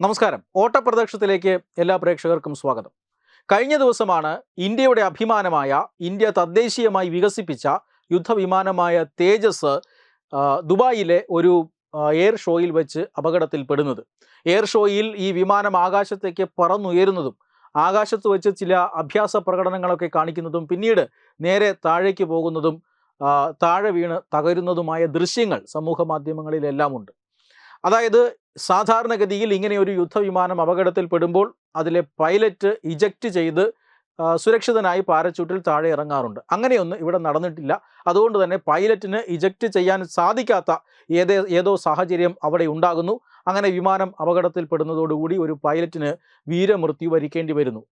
നമസ്കാരം. ഓട്ടപ്രദക്ഷത്തിലേക്ക് എല്ലാ പ്രേക്ഷകർക്കും സ്വാഗതം. കഴിഞ്ഞ ദിവസമാണ് ഇന്ത്യയുടെ അഭിമാനമായ ഇന്ത്യ തദ്ദേശീയമായി വികസിപ്പിച്ച യുദ്ധവിമാനമായ തേജസ് ദുബായിലെ ഒരു എയർ ഷോയിൽ വെച്ച് അപകടത്തിൽപ്പെടുന്നത്. എയർ ഷോയിൽ ഈ വിമാനം ആകാശത്തേക്ക് പറന്നുയരുന്നതും ആകാശത്ത് വെച്ച് ചില അഭ്യാസ പ്രകടനങ്ങളൊക്കെ കാണിക്കുന്നതും പിന്നീട് നേരെ താഴേക്ക് പോകുന്നതും താഴെ വീണ് തകരുന്നതുമായ ദൃശ്യങ്ങൾ സമൂഹ മാധ്യമങ്ങളിലെല്ലാം ഉണ്ട് അതായത് സാധാരണഗതിയിൽ ഇങ്ങനെ ഒരു യുദ്ധവിമാനം അപകടത്തിൽപ്പെടുമ്പോൾ അതിലെ പൈലറ്റ് ഇജക്റ്റ് ചെയ്ത് സുരക്ഷിതനായി പാരച്യൂട്ടിൽ താഴെ ഇറങ്ങാറുണ്ട്. അങ്ങനെയൊന്നും ഇവിടെ നടന്നിട്ടില്ല. അതുകൊണ്ട് തന്നെ പൈലറ്റിന് ഇജക്റ്റ് ചെയ്യാൻ സാധിക്കാത്ത ഏതേ ഏതോ സാഹചര്യം അവിടെ ഉണ്ടാകുന്നു. അങ്ങനെ വിമാനം അപകടത്തിൽപ്പെടുന്നതോടുകൂടി ഒരു പൈലറ്റിന് വീരമൃത്യു വരിക്കേണ്ടി വരുന്നു.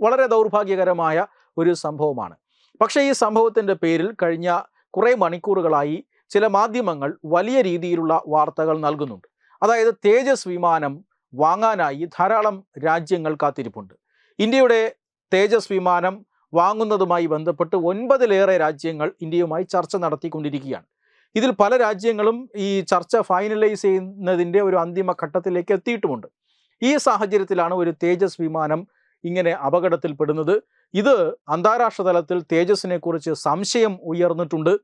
വളരെ ദൗർഭാഗ്യകരമായ ഒരു സംഭവമാണ്. പക്ഷേ ഈ സംഭവത്തിന്റെ പേരിൽ കഴിഞ്ഞ കുറേ മണിക്കൂറുകളായി ചില മാധ്യമങ്ങൾ വലിയ രീതിയിലുള്ള വാർത്തകൾ നൽകുന്നുണ്ട്. അതായത് തേജസ് വിമാനം വാങ്ങാനായി ധാരാളം രാജ്യങ്ങൾ കാത്തിരിപ്പുണ്ട്. ഇന്ത്യയുടെ തേജസ് വിമാനം വാങ്ങുന്നതുമായി ബന്ധപ്പെട്ട് ഒൻപതിലേറെ രാജ്യങ്ങൾ ഇന്ത്യയുമായി ചർച്ച നടത്തിക്കൊണ്ടിരിക്കുകയാണ്. ഇതിൽ പല രാജ്യങ്ങളും ഈ ചർച്ച ഫൈനലൈസ് ചെയ്യുന്നതിന്റെ ഒരു അന്തിമ ഘട്ടത്തിലേക്ക് എത്തിയിട്ടുമുണ്ട്. ഈ സാഹചര്യത്തിലാണ് ഒരു തേജസ് വിമാനം ഇങ്ങനെ അപകടത്തിൽപ്പെടുന്നത്. ഇത് അന്താരാഷ്ട്ര തലത്തിൽ തേജസിനെ കുറിച്ച് സംശയം ഉയർന്നിട്ടുണ്ട്.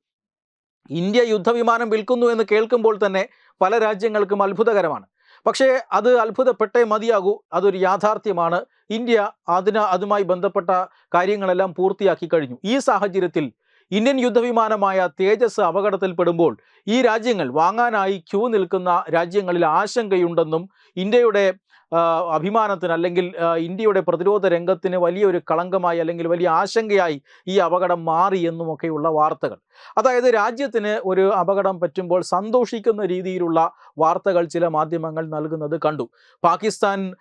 ഇന്ത്യ യുദ്ധവിമാനം വിൽക്കുന്നു എന്ന് കേൾക്കുമ്പോൾ തന്നെ പല രാജ്യങ്ങൾക്കും അത്ഭുതകരമാണ്. പക്ഷേ അത് അത്ഭുതപ്പെട്ടേ മതിയാകൂ. അതൊരു യാഥാർത്ഥ്യമാണ്. ഇന്ത്യ അതിന് അതുമായി ബന്ധപ്പെട്ട കാര്യങ്ങളെല്ലാം പൂർത്തിയാക്കി കഴിഞ്ഞു. ഈ സാഹചര്യത്തിൽ ഇന്ത്യൻ യുദ്ധവിമാനമായ തേജസ് അപകടത്തിൽപ്പെടുമ്പോൾ ഈ രാജ്യങ്ങൾ വാങ്ങാനായി ക്യൂ നിൽക്കുന്ന രാജ്യങ്ങളിൽ ആശങ്കയുണ്ടെന്നും ഇന്ത്യയുടെ അഭിമാനത്തിന് അല്ലെങ്കിൽ ഇന്ത്യയുടെ പ്രതിരോധ രംഗത്തിന് വലിയൊരു കളങ്കമായി അല്ലെങ്കിൽ വലിയ ആശങ്കയായി ഈ അപകടം മാറി എന്നുമൊക്കെയുള്ള വാർത്തകൾ. അതായത് രാജ്യത്തിന് ഒരു അപകടം പറ്റുമ്പോൾ സന്തോഷിക്കുന്ന രീതിയിലുള്ള വാർത്തകൾ ചില മാധ്യമങ്ങൾ നൽകുന്നത് കണ്ടു. പാകിസ്ഥാൻ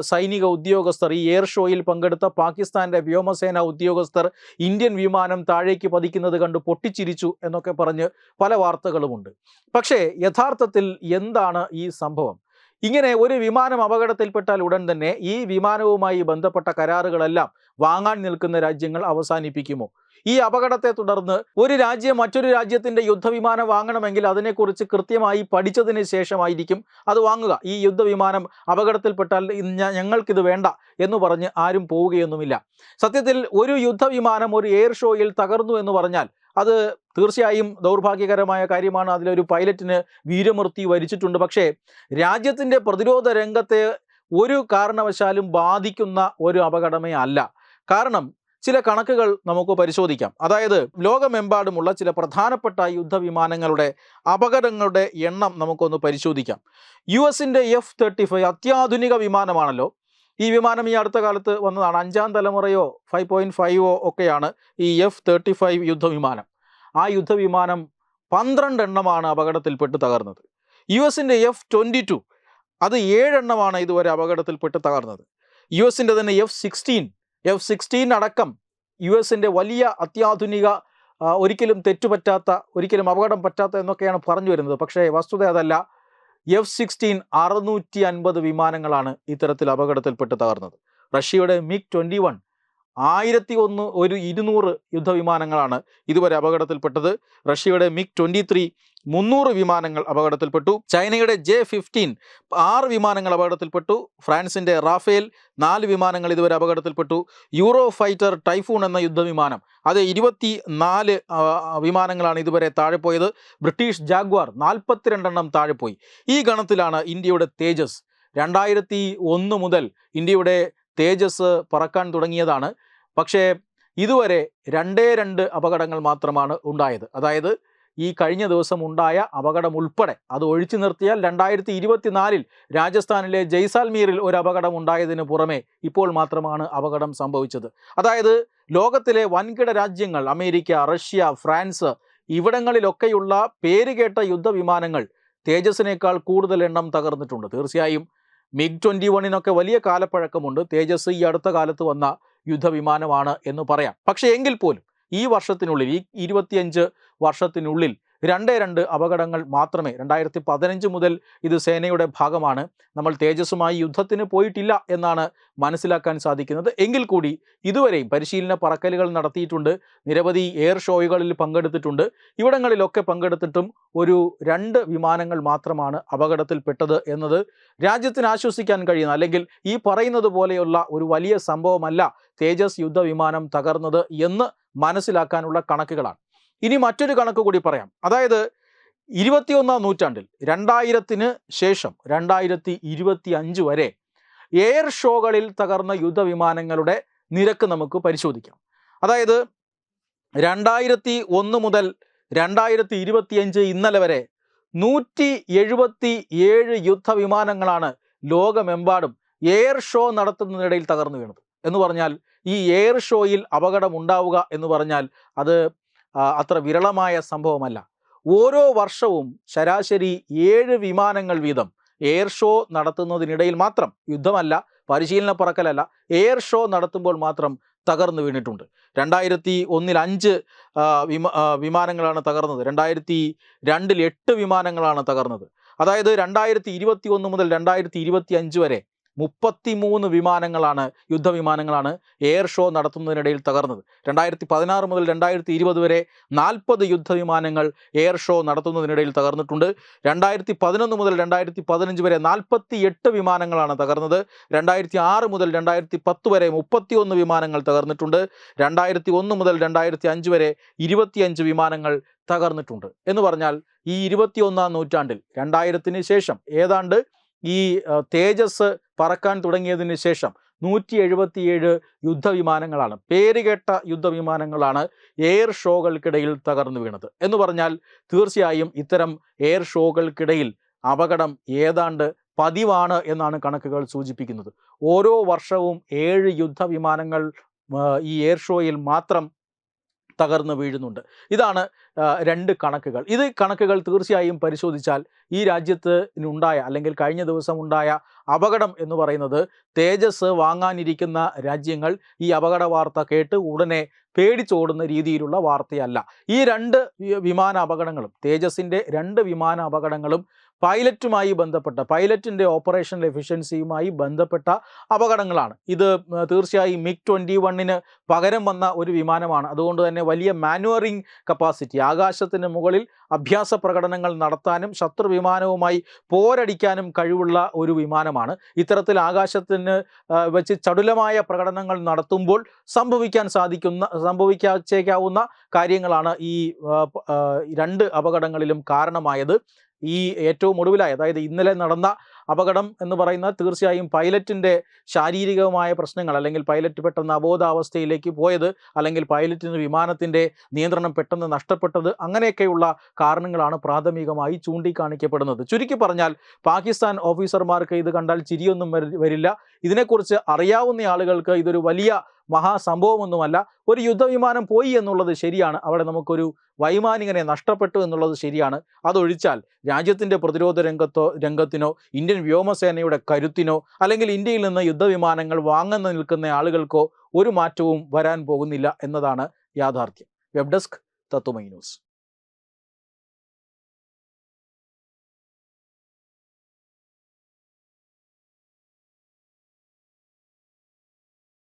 സൈനിക ഉദ്യോഗസ്ഥർ ഈ എയർ ഷോയിൽ പങ്കെടുത്ത പാകിസ്ഥാന്റെ വ്യോമസേന ഉദ്യോഗസ്ഥർ ഇന്ത്യൻ വിമാനം താഴേക്ക് പതിക്കുന്നത് കണ്ട് പൊട്ടിച്ചിരിച്ചു എന്നൊക്കെ പറഞ്ഞ് പല വാർത്തകളുമുണ്ട്. പക്ഷേ യഥാർത്ഥത്തിൽ എന്താണ് ഈ സംഭവം? ഇങ്ങനെ ഒരു വിമാനം അപകടത്തിൽപ്പെട്ടാൽ ഉടൻ തന്നെ ഈ വിമാനവുമായി ബന്ധപ്പെട്ട കരാറുകളെല്ലാം വാങ്ങാൻ നിൽക്കുന്ന രാജ്യങ്ങൾ അവസാനിപ്പിക്കുമോ? ഈ അപകടത്തെ തുടർന്ന് ഒരു രാജ്യം മറ്റൊരു രാജ്യത്തിന്റെ യുദ്ധവിമാനം വാങ്ങണമെങ്കിൽ അതിനെക്കുറിച്ച് കൃത്യമായി പഠിച്ചതിന് ശേഷമായിരിക്കും അത് വാങ്ങുക. ഈ യുദ്ധവിമാനം അപകടത്തിൽപ്പെട്ടാൽ ഞങ്ങൾക്കിത് വേണ്ട എന്ന് പറഞ്ഞ് ആരും പോവുകയൊന്നുമില്ല. സത്യത്തിൽ ഒരു യുദ്ധവിമാനം ഒരു എയർ ഷോയിൽ തകർന്നു എന്ന് പറഞ്ഞാൽ അത് തീർച്ചയായും ദൗർഭാഗ്യകരമായ കാര്യമാണ്. അതിലൊരു പൈലറ്റിന് വീരമൃത്യു വരിച്ചിട്ടുണ്ട്. പക്ഷേ രാജ്യത്തിന്റെ പ്രതിരോധ രംഗത്തെ ഒരു കാരണവശാലും ബാധിക്കുന്ന ഒരു അപകടമേ അല്ല. കാരണം ചില കണക്കുകൾ നമുക്ക് പരിശോധിക്കാം. അതായത് ലോകമെമ്പാടുമുള്ള ചില പ്രധാനപ്പെട്ട യുദ്ധവിമാനങ്ങളുടെ അപകടങ്ങളുടെ എണ്ണം നമുക്കൊന്ന് പരിശോധിക്കാം. യു എസിന്റെ എഫ് തേർട്ടി ഫൈവ് അത്യാധുനിക വിമാനമാണല്ലോ. ഈ വിമാനം ഈ അടുത്ത കാലത്ത് വന്നതാണ്. അഞ്ചാം തലമുറയോ ഫൈവ് പോയിന്റ് ഫൈവോ ഒക്കെയാണ് ഈ എഫ് തേർട്ടി ഫൈവ് യുദ്ധവിമാനം. ആ യുദ്ധവിമാനം പന്ത്രണ്ട് എണ്ണമാണ് അപകടത്തിൽപ്പെട്ട് തകർന്നത്. യു എസിന്റെ എഫ് ട്വന്റി ടു അത് ഏഴെണ്ണമാണ് ഇതുവരെ അപകടത്തിൽപ്പെട്ട് തകർന്നത്. യു എസിന്റെ തന്നെ എഫ് സിക്സ്റ്റീൻ എഫ് സിക്സ്റ്റീൻ അടക്കം യു എസിന്റെ വലിയ അത്യാധുനിക ഒരിക്കലും തെറ്റുപറ്റാത്ത ഒരിക്കലും അപകടം പറ്റാത്ത എന്നൊക്കെയാണ് പറഞ്ഞു വരുന്നത്. പക്ഷേ വസ്തുത അതല്ല. എഫ് സിക്സ്റ്റീൻ അറുന്നൂറ്റി അൻപത് വിമാനങ്ങളാണ് ഇത്തരത്തിൽ അപകടത്തിൽപ്പെട്ട് തകർന്നത്. റഷ്യയുടെ മിഗ് ട്വന്റി വൺ ആയിരത്തി ഒന്ന് ഒരു ഇരുന്നൂറ് യുദ്ധവിമാനങ്ങളാണ് ഇതുവരെ അപകടത്തിൽപ്പെട്ടത്. റഷ്യയുടെ മിഗ് ട്വന്റി ത്രീ മുന്നൂറ് വിമാനങ്ങൾ അപകടത്തിൽപ്പെട്ടു. ചൈനയുടെ ജെ ഫിഫ്റ്റീൻ ആറ് വിമാനങ്ങൾ അപകടത്തിൽപ്പെട്ടു. ഫ്രാൻസിന്റെ റാഫേൽ നാല് വിമാനങ്ങൾ ഇതുവരെ അപകടത്തിൽപ്പെട്ടു. യൂറോ ഫൈറ്റർ ടൈഫൂൺ എന്ന യുദ്ധവിമാനം അത് ഇരുപത്തി നാല് വിമാനങ്ങളാണ് ഇതുവരെ താഴെ പോയത് ബ്രിട്ടീഷ് ജാഗ്വാർ നാൽപ്പത്തിരണ്ടെണ്ണം താഴെ പോയി ഈ ഗണത്തിലാണ് ഇന്ത്യയുടെ തേജസ്. രണ്ടായിരത്തി ഒന്ന് മുതൽ ഇന്ത്യയുടെ തേജസ് പറക്കാൻ തുടങ്ങിയതാണ്. പക്ഷേ ഇതുവരെ രണ്ടേ രണ്ട് അപകടങ്ങൾ മാത്രമാണ് ഉണ്ടായത്. അതായത് ഈ കഴിഞ്ഞ ദിവസം ഉണ്ടായ അപകടം ഉൾപ്പെടെ അത് ഒഴിച്ചു നിർത്തിയാൽ രണ്ടായിരത്തി ഇരുപത്തിനാലിൽ രാജസ്ഥാനിലെ ജയ്സാൽമീറിൽ ഒരു അപകടം ഉണ്ടായതിന് പുറമെ ഇപ്പോൾ മാത്രമാണ് അപകടം സംഭവിച്ചത്. അതായത് ലോകത്തിലെ വൻകിട രാജ്യങ്ങൾ അമേരിക്ക റഷ്യ ഫ്രാൻസ് ഇവിടങ്ങളിലൊക്കെയുള്ള പേരുകേട്ട യുദ്ധവിമാനങ്ങൾ തേജസിനേക്കാൾ കൂടുതൽ എണ്ണം തകർന്നിട്ടുണ്ട്. തീർച്ചയായും മിഗ് ട്വന്റി വണ്ണിനൊക്കെ വലിയ കാലപ്പഴക്കമുണ്ട്. തേജസ് ഈ അടുത്ത കാലത്ത് വന്ന യുദ്ധവിമാനമാണ് എന്ന് പറയാം. പക്ഷേ എങ്കിൽ പോലും ഈ വർഷത്തിനുള്ളിൽ ഈ ഇരുപത്തിയഞ്ച് വർഷത്തിനുള്ളിൽ രണ്ടേ രണ്ട് അപകടങ്ങൾ മാത്രമേ രണ്ടായിരത്തി പതിനഞ്ച് മുതൽ ഇത് സേനയുടെ ഭാഗമാണ്. നമ്മൾ തേജസ്സുമായി യുദ്ധത്തിന് പോയിട്ടില്ല എന്നാണ് മനസ്സിലാക്കാൻ സാധിക്കുന്നത്. എങ്കിൽ കൂടി ഇതുവരെയും പരിശീലന പറക്കലുകൾ നടത്തിയിട്ടുണ്ട്. നിരവധി എയർ ഷോകളിൽ പങ്കെടുത്തിട്ടുണ്ട്. ഇവിടങ്ങളിലൊക്കെ പങ്കെടുത്തിട്ടും ഒരു രണ്ട് വിമാനങ്ങൾ മാത്രമാണ് അപകടത്തിൽപ്പെട്ടത് എന്നത് രാജ്യത്തിന് ആശ്വസിക്കാൻ കഴിയുന്ന അല്ലെങ്കിൽ ഈ പറയുന്നത് പോലെയുള്ള ഒരു വലിയ സംഭവമല്ല തേജസ് യുദ്ധവിമാനം തകർന്നത് എന്ന് മനസ്സിലാക്കാനുള്ള കണക്കുകളാണ്. ഇനി മറ്റൊരു കണക്ക് കൂടി പറയാം. അതായത് ഇരുപത്തിയൊന്നാം നൂറ്റാണ്ടിൽ രണ്ടായിരത്തിന് ശേഷം രണ്ടായിരത്തി ഇരുപത്തി അഞ്ച് വരെ എയർ ഷോകളിൽ തകർന്ന യുദ്ധവിമാനങ്ങളുടെ നിരക്ക് നമുക്ക് പരിശോധിക്കാം. അതായത് രണ്ടായിരത്തി ഒന്ന് മുതൽ രണ്ടായിരത്തി ഇരുപത്തിയഞ്ച് ഇന്നലെ വരെ നൂറ്റി എഴുപത്തി ഏഴ് യുദ്ധവിമാനങ്ങളാണ് ലോകമെമ്പാടും എയർ ഷോ നടത്തുന്നതിനിടയിൽ തകർന്നു വീണത്. എന്ന് പറഞ്ഞാൽ ഈ എയർ ഷോയിൽ അപകടം ഉണ്ടാവുക എന്ന് പറഞ്ഞാൽ അത് അത്ര വിരളമായ സംഭവമല്ല. ഓരോ വർഷവും ശരാശരി ഏഴ് വിമാനങ്ങൾ വീതം എയർ ഷോ നടത്തുന്നതിനിടയിൽ മാത്രം യുദ്ധമല്ല പരിശീലന പറക്കലല്ല എയർ ഷോ നടത്തുമ്പോൾ മാത്രം തകർന്നു വീണിട്ടുണ്ട്. രണ്ടായിരത്തി ഒന്നിൽ അഞ്ച് വിമാ വിമാനങ്ങളാണ് തകർന്നത്. രണ്ടായിരത്തി രണ്ടിൽ എട്ട് വിമാനങ്ങളാണ് തകർന്നത്. അതായത് രണ്ടായിരത്തി ഇരുപത്തി ഒന്ന് മുതൽ രണ്ടായിരത്തി ഇരുപത്തി അഞ്ച് വരെ മുപ്പത്തിമൂന്ന് വിമാനങ്ങളാണ് യുദ്ധവിമാനങ്ങളാണ് എയർ ഷോ നടത്തുന്നതിനിടയിൽ തകർന്നത്. രണ്ടായിരത്തി പതിനാറ് മുതൽ രണ്ടായിരത്തി ഇരുപത് വരെ നാൽപ്പത് യുദ്ധവിമാനങ്ങൾ എയർ ഷോ നടത്തുന്നതിനിടയിൽ തകർന്നിട്ടുണ്ട്. രണ്ടായിരത്തി പതിനൊന്ന് മുതൽ രണ്ടായിരത്തി പതിനഞ്ച് വരെ നാൽപ്പത്തി എട്ട് വിമാനങ്ങളാണ് തകർന്നത്. രണ്ടായിരത്തി ആറ് മുതൽ രണ്ടായിരത്തി പത്ത് വരെ മുപ്പത്തിയൊന്ന് വിമാനങ്ങൾ തകർന്നിട്ടുണ്ട്. രണ്ടായിരത്തി ഒന്ന് മുതൽ രണ്ടായിരത്തി അഞ്ച് വരെ ഇരുപത്തിയഞ്ച് വിമാനങ്ങൾ തകർന്നിട്ടുണ്ട്. എന്ന് പറഞ്ഞാൽ ഈ ഇരുപത്തിയൊന്നാം നൂറ്റാണ്ടിൽ രണ്ടായിരത്തിന് ശേഷം ഏതാണ്ട് ഈ തേജസ് പറക്കാൻ തുടങ്ങിയതിന് ശേഷം നൂറ്റി എഴുപത്തിയേഴ് യുദ്ധവിമാനങ്ങളാണ്. പേരുകേട്ട യുദ്ധവിമാനങ്ങളാണ് എയർ ഷോകൾക്കിടയിൽ തകർന്നു വീണത്. എന്ന് പറഞ്ഞാൽ തീർച്ചയായും ഇത്തരം എയർ ഷോകൾക്കിടയിൽ അപകടം ഏതാണ്ട് പതിവാണ് എന്നാണ് കണക്കുകൾ സൂചിപ്പിക്കുന്നത്. ഓരോ വർഷവും ഏഴ് യുദ്ധവിമാനങ്ങൾ ഈ എയർ ഷോയിൽ മാത്രം തകർന്നു വീഴുന്നുണ്ട്. ഇതാണ് രണ്ട് കണക്കുകൾ. ഇത് കണക്കുകൾ തീർച്ചയായും പരിശോധിച്ചാൽ ഈ രാജ്യത്ത് ഉണ്ടായ അല്ലെങ്കിൽ കഴിഞ്ഞ ദിവസം ഉണ്ടായ അപകടം എന്ന് പറയുന്നത് തേജസ് വാങ്ങാനിരിക്കുന്ന രാജ്യങ്ങൾ ഈ അപകട വാർത്ത കേട്ട് ഉടനെ പേടിച്ചോടുന്ന രീതിയിലുള്ള വാർത്തയല്ല. ഈ രണ്ട് വിമാന അപകടങ്ങളും തേജസിന്റെ രണ്ട് വിമാന അപകടങ്ങളും പൈലറ്റുമായി ബന്ധപ്പെട്ട പൈലറ്റിന്റെ ഓപ്പറേഷൻ എഫിഷ്യൻസിയുമായി ബന്ധപ്പെട്ട അപകടങ്ങളാണ്. ഇത് തീർച്ചയായും മിഗ് ട്വന്റി വണ്ണിന് പകരം വന്ന ഒരു വിമാനമാണ്. അതുകൊണ്ട് തന്നെ വലിയ മാനുവറിംഗ് കപ്പാസിറ്റി ആകാശത്തിന് മുകളിൽ അഭ്യാസ പ്രകടനങ്ങൾ നടത്താനും ശത്രു വിമാനവുമായി പോരടിക്കാനും കഴിവുള്ള ഒരു വിമാനമാണ്. ഇത്തരത്തിൽ ആകാശത്തിന് വെച്ച് ചടുലമായ പ്രകടനങ്ങൾ നടത്തുമ്പോൾ സംഭവിക്കാൻ സാധിക്കുന്ന സംഭവിക്കാച്ചേക്കാവുന്ന കാര്യങ്ങളാണ് ഈ രണ്ട് അപകടങ്ങളിലും കാരണമായത്. ഈ ഏറ്റവും ഒടുവിലായി അതായത് ഇന്നലെ നടന്ന അപകടം എന്ന് പറയുന്ന തീർച്ചയായും പൈലറ്റിന്റെ ശാരീരികമായ പ്രശ്നങ്ങൾ അല്ലെങ്കിൽ പൈലറ്റ് പെട്ടെന്ന് അബോധാവസ്ഥയിലേക്ക് പോയത് അല്ലെങ്കിൽ പൈലറ്റിന് വിമാനത്തിന്റെ നിയന്ത്രണം പെട്ടെന്ന് നഷ്ടപ്പെട്ടത് അങ്ങനെയൊക്കെയുള്ള കാരണങ്ങളാണ് പ്രാഥമികമായി ചൂണ്ടിക്കാണിക്കപ്പെടുന്നത്. ചുരുക്കി പറഞ്ഞാൽ പാകിസ്ഥാൻ ഓഫീസർമാർക്ക് ഇത് കണ്ടാൽ ചിരിയൊന്നും വരില്ല. ഇതിനെക്കുറിച്ച് അറിയാവുന്ന ആളുകൾക്ക് ഇതൊരു വലിയ മഹാസംഭവമൊന്നുമല്ല. ഒരു യുദ്ധവിമാനം പോയി എന്നുള്ളത് ശരിയാണ്. അവിടെ നമുക്കൊരു വൈമാനികനെ നഷ്ടപ്പെട്ടു എന്നുള്ളത് ശരിയാണ്. അതൊഴിച്ചാൽ രാജ്യത്തിന്റെ പ്രതിരോധ രംഗത്തോ രംഗത്തിനോ ഇന്ത്യൻ വ്യോമസേനയുടെ കരുത്തിനോ അല്ലെങ്കിൽ ഇന്ത്യയിൽ നിന്ന് യുദ്ധവിമാനങ്ങൾ വാങ്ങുന്ന നിൽക്കുന്ന ആളുകൾക്കോ ഒരു മാറ്റവും വരാൻ പോകുന്നില്ല എന്നതാണ് യാഥാർത്ഥ്യം. Web desk Tatwamayi news.